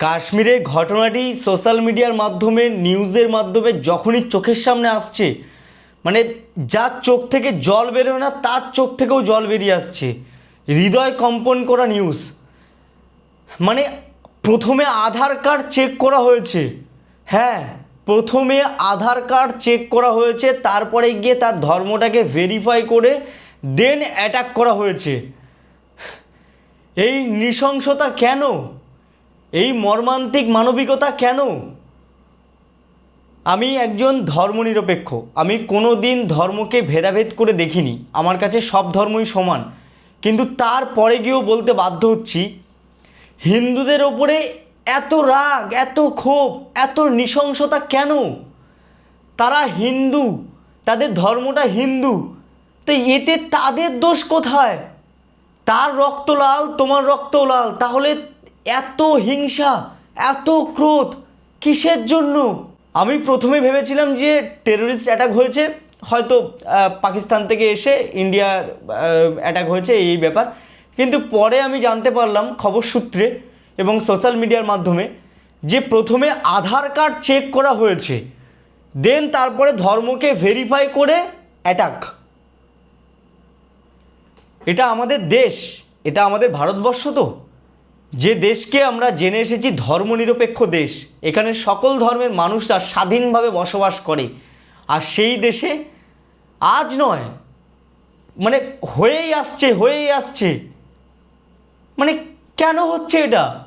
কাশ্মীরের ঘটনাটি সোশ্যাল মিডিয়ার মাধ্যমে, নিউজের মাধ্যমে যখনই চোখের সামনে আসছে মানে যার চোখ থেকে জল বেরোয় না, তার চোখ থেকেও জল বেরিয়ে আসছে। হৃদয় কম্পন করা নিউজ। মানে প্রথমে আধার কার্ড চেক করা হয়েছে। হ্যাঁ প্রথমে আধার কার্ড চেক করা হয়েছে, তারপরে গিয়ে তার ধর্মটাকে ভেরিফাই করে দেন অ্যাটাক করা হয়েছে। এই নৃশংসতা কেন? এই মর্মান্তিক মানবিকতা কেন? আমি একজন ধর্মনিরপেক্ষ। আমি কোনো দিন ধর্মকে ভেদাভেদ করে দেখিনি। আমার কাছে সব ধর্মই সমান। কিন্তু তারপরে গিয়েও বলতে বাধ্য হচ্ছি, হিন্দুদের ওপরে এত রাগ, এত ক্ষোভ, এত নৃশংসতা কেন? তারা হিন্দু, তাদের ধর্মটা হিন্দু। তো এতে তাদের দোষ কোথায়? তার রক্ত লাল তোমার রক্ত লাল তাহলে এত হিংসা, এত ক্রোধ কিসের জন্য? আমি প্রথমে ভেবেছিলাম যে টেরোরিস্ট অ্যাটাক হয়েছে, হয়তো পাকিস্তান থেকে এসে ইন্ডিয়ার অ্যাটাক হয়েছে এই ব্যাপার। কিন্তু পরে আমি জানতে পারলাম খবর সূত্রে এবং সোশ্যাল মিডিয়ার মাধ্যমে যে প্রথমে আধার কার্ড চেক করা হয়েছে দেন তারপরে ধর্মকে ভেরিফাই করে অ্যাটাক এটা আমাদের দেশ, এটা আমাদের ভারতবর্ষ তো। যে দেশকে আমরা জেনে এসেছি ধর্মনিরপেক্ষ দেশ, এখানে সকল ধর্মের মানুষরা স্বাধীনভাবে বসবাস করে। আর সেই দেশে আজ নয় মানে হয়েই আসছে হয়েই আসছে। মানে কেন হচ্ছে এটা?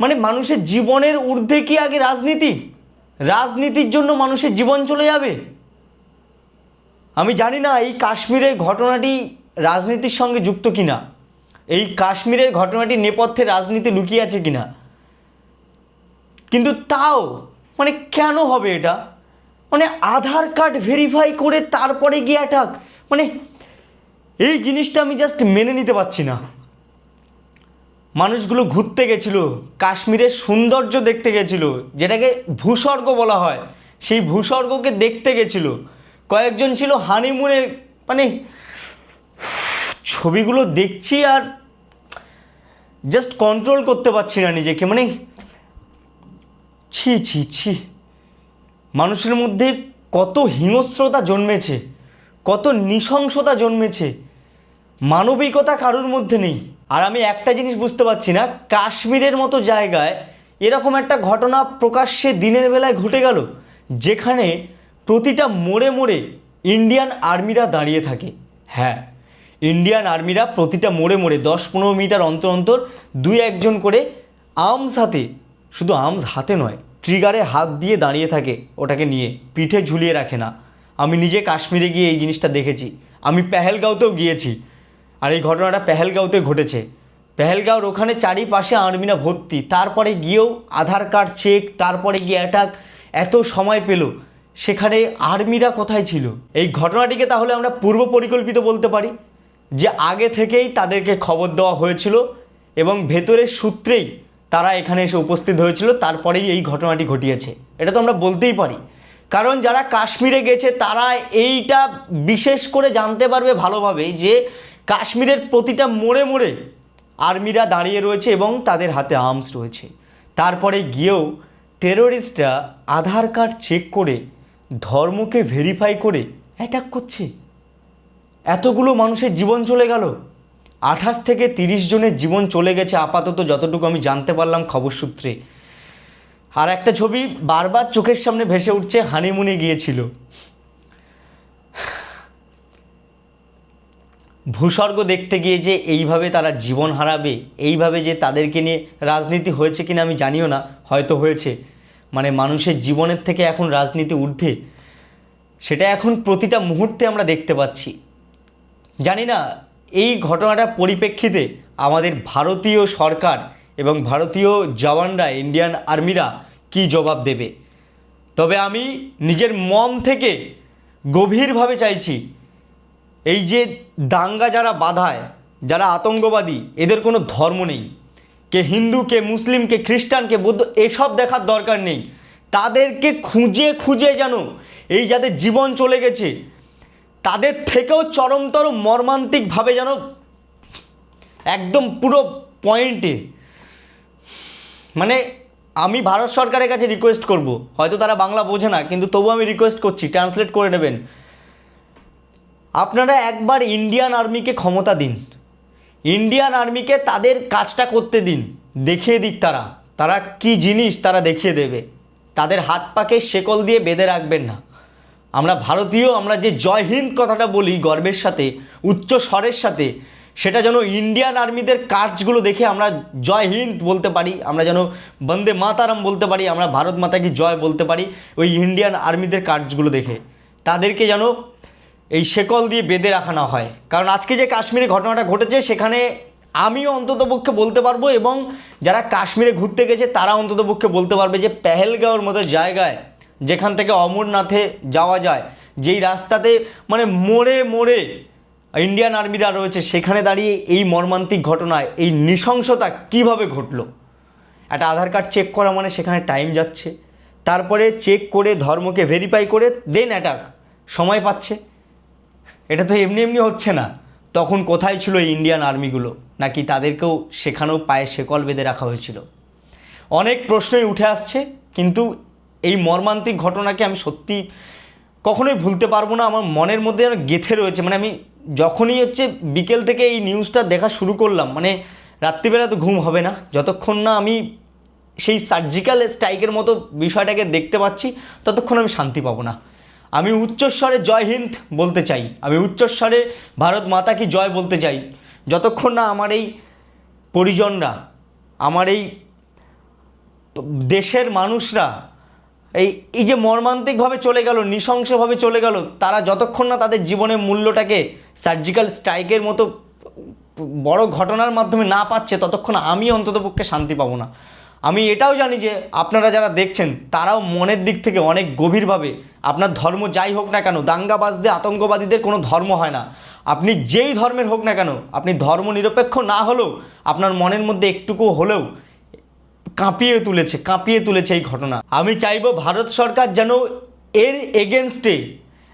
মানে মানুষের জীবনের ঊর্ধ্বে কি আগে রাজনীতি? রাজনীতির জন্য মানুষের জীবন চলে যাবে? আমি জানি না এই কাশ্মীরের ঘটনাটি রাজনীতির সঙ্গে যুক্ত কিনা। এই কাশ্মীরের ঘটনাটি নেপথ্যে রাজনীতি লুকিয়ে আছে কিনা? কিন্তু তাও মানে কেন হবে এটা? মানে আধার কার্ড ভেরিফাই করে তারপরে গিয়ে অ্যাটাক মানে এই জিনিসটা আমি জাস্ট মেনে নিতে পারছি না। মানুষগুলো ঘুরতে গেছিল, কাশ্মীরের সৌন্দর্য দেখতে গেছিল, যেটাকে ভূস্বর্গ বলা হয়। সেই ভূস্বর্গকে দেখতে গেছিল। কয়েকজন ছিল হানিমুনে মানে ছবিগুলো দেখছি আর জাস্ট কন্ট্রোল করতে পারছি না নিজেকে মানে ছি ছি ছি। মানুষের মধ্যে কত হিংস্রতা জন্মেছে, কত নৃশংসতা জন্মেছে, মানবিকতা কারোর মধ্যে নেই। আর আমি একটা জিনিস বুঝতে পারছি না, কাশ্মীরের মতো জায়গায় এরকম একটা ঘটনা প্রকাশ্যে দিনের বেলায় ঘটে গেল, যেখানে প্রতিটা মোড়ে মোড়ে ইন্ডিয়ান আর্মিরা দাঁড়িয়ে থাকে। হ্যাঁ ইন্ডিয়ান আর্মিরা প্রতিটা মোড়ে মোড়ে দশ পনেরো মিটার অন্তর অন্তর দুই একজন করে আর্মস হাতে, শুধু আর্মস হাতে নয় ট্রিগারে হাত দিয়ে দাঁড়িয়ে থাকে ওটাকে নিয়ে, পিঠে ঝুলিয়ে রাখে না। আমি নিজে কাশ্মীরে গিয়ে এই জিনিসটা দেখেছি। আমি পেহেলগাঁওতেও গিয়েছি। আর এই ঘটনাটা পেহেলগাঁওতে ঘটেছে। পেহেলগাঁওর ওখানে চারিপাশে আর্মিরা ভর্তি। তারপরে গিয়েও আধার কার্ড চেক তারপরে গিয়ে অ্যাটাক এত সময় পেল। সেখানে আর্মিরা কোথায় ছিল? এই ঘটনাটিকে তাহলে আমরা পূর্ব পরিকল্পিত বলতে পারি? যে আগে থেকেই তাদেরকে খবর দেওয়া হয়েছিল এবং ভেতরের সূত্রেই তারা এখানে এসে উপস্থিত হয়েছিল, তারপরেই এই ঘটনাটি ঘটিয়েছে। এটা তো আমরা বলতেই পারি। কারণ যারা কাশ্মীরে গেছে, তারা এইটা বিশেষ করে জানতে পারবে ভালোভাবে যে কাশ্মীরের প্রতিটা মোড়ে মোড়ে আর্মিরা দাঁড়িয়ে রয়েছে এবং তাদের হাতে আর্মস রয়েছে। তারপরে গিয়েও টেরোরিস্টরা আধার কার্ড চেক করে ধর্মকে ভেরিফাই করে অ্যাটাক করছে। এতগুলো মানুষের জীবন চলে গেল। আঠাশ থেকে তিরিশ জনের জীবন চলে গেছে আপাতত যতটুকু আমি জানতে পারলাম খবর সূত্রে। আর একটা ছবি বারবার চোখের সামনে ভেসে উঠছে, হানিমুনে গিয়েছিল। ভূস্বর্গ দেখতে গিয়ে যে এইভাবে তারা জীবন হারাবে, এইভাবে যে তাদেরকে নিয়ে রাজনীতি হয়েছে কিনা আমি জানিও না, হয়তো হয়েছে। মানে মানুষের জীবনের থেকে এখন রাজনীতি ঊর্ধ্বে। সেটা এখন প্রতিটা মুহূর্তে আমরা দেখতে পাচ্ছি। জানি না, এই ঘটনাটার পরিপ্রেক্ষিতে আমাদের ভারতীয় সরকার এবং ভারতীয় জওয়ানরা ইন্ডিয়ান আর্মিরা কি জবাব দেবে? তবে আমি নিজের মন থেকে গভীরভাবে চাইছি, এই যে দাঙ্গা যারা বাধায়, যারা আতঙ্কবাদী, এদের কোনো ধর্ম নেই। কে হিন্দু, কে মুসলিম, কে খ্রিস্টান, কে বৌদ্ধ, এসব দেখার দরকার নেই। তাদেরকে খুঁজে খুঁজে যেন এই যাদের জীবন চলে গেছে তাদের থেকেও চরমতর মর্মান্তিকভাবে যেন একদম পুরো পয়েন্টে মানে আমি ভারত সরকারের কাছে রিকোয়েস্ট করব। হয়তো তারা বাংলা বোঝে না, কিন্তু তবু আমি রিকোয়েস্ট করছি ট্রান্সলেট করে নেবেন। আপনারা একবার ইন্ডিয়ান আর্মিকে ক্ষমতা দিন। ইন্ডিয়ান আর্মিকে তাদের কাজটা করতে দিন, দেখিয়ে দিক তারা। তারা কি জিনিস তারা দেখিয়ে দেবে। তাদের হাত পাকে শেকল দিয়ে বেঁধে রাখবেন না। আমরা ভারতীয়, আমরা যে জয় হিন্দ কথাটা বলি গর্বের সাথে, উচ্চ স্বরের সাথে, সেটা যেন ইন্ডিয়ান আর্মিদের কাজগুলো দেখে আমরা জয় হিন্দ বলতে পারি, আমরা যেন বন্দে মাতারাম বলতে পারি, আমরা ভারত মাতাকে জয় বলতে পারি, ওই ইন্ডিয়ান আর্মিদের কাজগুলো দেখে। তাদেরকে যেন এই শেকল দিয়ে বেঁধে রাখা না হয়। কারণ আজকে যে কাশ্মীরে ঘটনাটা ঘটেছে, সেখানে আমিও অন্ততপক্ষে বলতে পারব এবং যারা কাশ্মীরে ঘুরতে গেছে, তারা অন্ততপক্ষে বলতে পারবে যে পেহেলগাঁওর মতো জায়গায় যেখান থেকে অমরনাথে যাওয়া যায়, যেই রাস্তাতে মানে মোড়ে মোড়ে ইন্ডিয়ান আর্মিরা রয়েছে, সেখানে দাঁড়িয়ে এই মর্মান্তিক ঘটনায়, এই নৃশংসতা কীভাবে ঘটলো? একটা আধার কার্ড চেক করা মানে সেখানে টাইম যাচ্ছে। তারপরে চেক করে, ধর্মকে ভেরিফাই করে দেন অ্যাটাক সময় পাচ্ছে। এটা তো এমনি এমনি হচ্ছে না। তখন কোথায় ছিল এই ইন্ডিয়ান আর্মিগুলো নাকি তাদেরকেও সেখানেও পায়ে শেকল বেঁধে রাখা হয়েছিল? অনেক প্রশ্নই উঠে আসছে, কিন্তু এই মর্মান্তিক ঘটনাকে আমি সত্যি কখনোই ভুলতে পারব না। আমার মনের মধ্যে যেন গেথে রয়েছে। মানে আমি যখনই হচ্ছে বিকেল থেকে এই নিউজটা দেখা শুরু করলাম মানে রাত্রিবেলা তো ঘুম হবে না। যতক্ষণ না আমি সেই সার্জিক্যাল স্ট্রাইকের মতো বিষয়টাকে দেখতে পাচ্ছি, ততক্ষণ আমি শান্তি পাবো না। আমি উচ্চস্বরে জয় হিন্দ বলতে চাই। আমি উচ্চস্বরে ভারত মাতা কি জয় বলতে চাই। যতক্ষণ না আমার এই পরিজনরা, আমার এই দেশের মানুষরা এই এই যে মর্মান্তিকভাবে চলে গেল, নৃশংসভাবে চলে গেল, তারা যতক্ষণ না তাদের জীবনের মূল্যটাকে সার্জিক্যাল স্ট্রাইকের মতো বড় ঘটনার মাধ্যমে না পাচ্ছে, ততক্ষণ আমি অন্ততপক্ষে শান্তি পাবো না। আমি এটাও জানি যে, আপনারা যারা দেখছেন, তারাও মনের দিক থেকে অনেক গভীরভাবে, আপনার ধর্ম যাই হোক না কেন, দাঙ্গাবাজদের, আতঙ্কবাদীদের কোনো ধর্ম হয় না। আপনি যেই ধর্মের হোক না কেন, আপনি ধর্ম নিরপেক্ষ না হলেও, আপনার মনের মধ্যে একটুকু হলেও কাঁপিয়ে তুলেছে কাঁপিয়ে তুলেছে এই ঘটনা। আমি চাইব ভারত সরকার যেন এর এগেনস্টে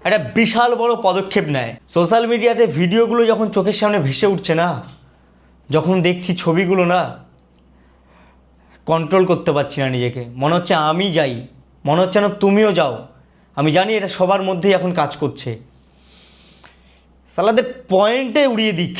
একটা বিশাল বড় পদক্ষেপ নেয়। সোশ্যাল মিডিয়াতে ভিডিওগুলো যখন চোখের সামনে ভেসে উঠছে না, যখন দেখছি ছবিগুলো না কন্ট্রোল করতে পারছি না নিজেকে। মনে হচ্ছে আমি যাই, মনে হচ্ছে না তুমিও যাও। আমি জানি এটা সবার মধ্যেই এখন কাজ করছে। সালাদের পয়েন্টে উড়িয়ে দিক।